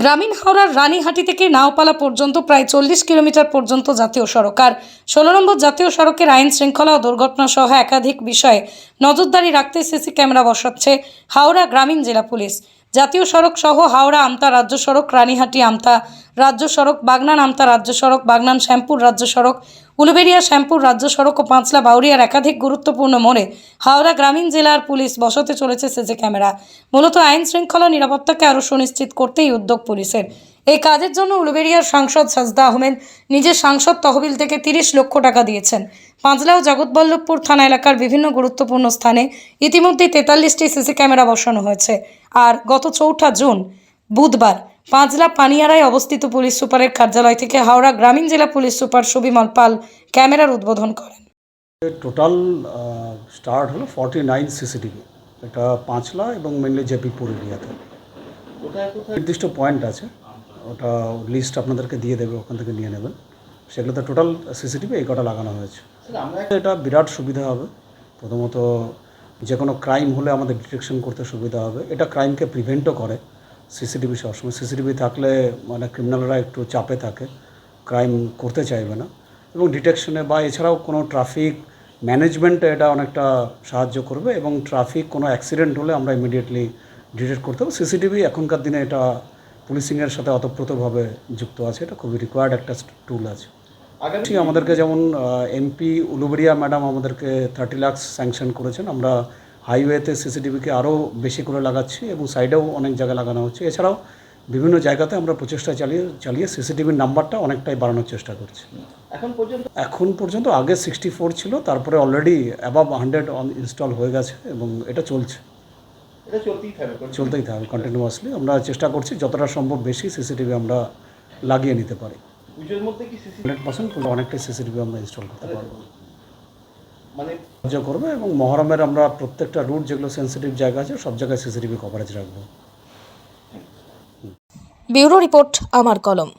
গ্রামীণ হাওড়ার রানীহাটি থেকে নাওপালা পর্যন্ত প্রায় চল্লিশ কিলোমিটার পর্যন্ত জাতীয় সড়ক। আর ষোলো নম্বর জাতীয় সড়কের আইন শৃঙ্খলা ও দুর্ঘটনা সহ একাধিক বিষয়ে নজরদারি রাখতে সিসি ক্যামেরা বসাচ্ছে হাওড়া গ্রামীণ জেলা পুলিশ। জাতীয় সড়ক সহ হাওড়া আমতা, রাজ্য সড়ক রানীহাটি আমতা, রাজ্য সড়ক বাগনান আমতা, রাজ্য সড়ক বাগনান শ্যামপুর, রাজ্য সড়ক উলুবেড়িয়া শ্যামপুর, রাজ্য সড়ক ও পাঁচলা বাউরিয়ার একাধিক গুরুত্বপূর্ণ মোড়ে হাওড়া গ্রামীণ জেলার পুলিশ বসতে চলেছে সিসি ক্যামেরা। মূলত আইন শৃঙ্খলা নিরাপত্তাকে আরও সুনিশ্চিত করতেই উদ্যোগ পুলিশের। এই কাজের জন্য উলুবেড়িয়ার সাংসদ সাজদা আহমেদ নিজের সাংসদ তহবিল থেকে তিরিশ লক্ষ টাকা দিয়েছেন। পাঁচলা ও জগৎবল্লভপুর থানা এলাকার বিভিন্ন গুরুত্বপূর্ণ স্থানে ইতিমধ্যেই তেতাল্লিশটি সিসি ক্যামেরা বসানো হয়েছে। আর গত চৌঠা জুন, বুধবার, পাঁচলা পানিয়ারায় অবস্থিত পুলিশ সুপারের কার্যালয় থেকে হাওড়া গ্রামীণ জেলা পুলিশ সুপার সুবিমল পাল ক্যামেরার উদ্বোধন করেন। টোটাল স্টার্ট হলো ফর্টি নাইন সিসিটিভি এটা পাঁচলা এবং মেনলি জেপিপুর এরিয়াতে। নির্দিষ্ট পয়েন্ট আছে। ওটা লিস্ট আপনাদেরকে দিয়ে দেবে, ওখান থেকে নিয়ে নেবেন। সেগুলোতে টোটাল সিসিটিভি এই কটা লাগানো হয়েছে। এটা বিরাট সুবিধা হবে। প্রথমত যে কোনো ক্রাইম হলে আমাদের ডিটেকশন করতে সুবিধা হবে। এটা ক্রাইমকে প্রিভেন্টও করে সিসিটিভি সবসময়। সিসিটিভি থাকলে মানে ক্রিমিনালরা একটু চাপে থাকে। ক্রাইম করতে চাইবে না। এবং ডিটেকশনে বা এছাড়াও কোনো ট্রাফিক ম্যানেজমেন্টে এটা অনেকটা সাহায্য করবে এবং ট্রাফিক কোনো অ্যাক্সিডেন্ট হলে আমরা ইমিডিয়েটলি ডিটেক্ট করতে হবে সিসিটিভি এখনকার দিনে এটা পুলিশিংয়ের সাথে অতপ্রতভাবে যুক্ত আছে। এটা খুবই রিকোয়ার্ড একটা টুল আছে। ঠিক আমাদেরকে যেমন এমপি উলুবেড়িয়া ম্যাডাম আমাদেরকে থার্টি লাক্স স্যাংশন করেছেন। আমরা হাইওয়েতে সিসিটিভিকে আরও বেশি করে লাগাচ্ছি এবং সাইডেও অনেক জায়গায় লাগানো হচ্ছে। এছাড়াও বিভিন্ন জায়গাতে আমরা প্রচেষ্টা চালিয়ে চালিয়ে সিসিটিভির নাম্বারটা অনেকটাই বাড়ানোর চেষ্টা করছি। এখন পর্যন্ত এখন পর্যন্ত আগে সিক্সটি ফোর ছিল তারপরে অলরেডি অ্যাবাভ হান্ড্রেড ইনস্টল হয়ে গেছে এবং এটা চলছে। এটা চলতেই থাকবে চলতেই থাকবে কন্টিনিউয়াসলি আমরা চেষ্টা করছি যতটা সম্ভব বেশি সিসিটিভি আমরা লাগিয়ে নিতে পারি। পুজোর মধ্যে কি সিসি হান্ড্রেড পার্সেন্ট অনেকটাই সিসিটিভি আমরা ইনস্টল করতে পারব। মানে সাহায্য করবে এবং মহরমের আমরা প্রত্যেকটা রুট যেগুলো সেন্সিটিভ জায়গা আছে সব জায়গায় সিসিটিভি কভারেজ রাখব। ব্যুরো রিপোর্ট আমার কলম।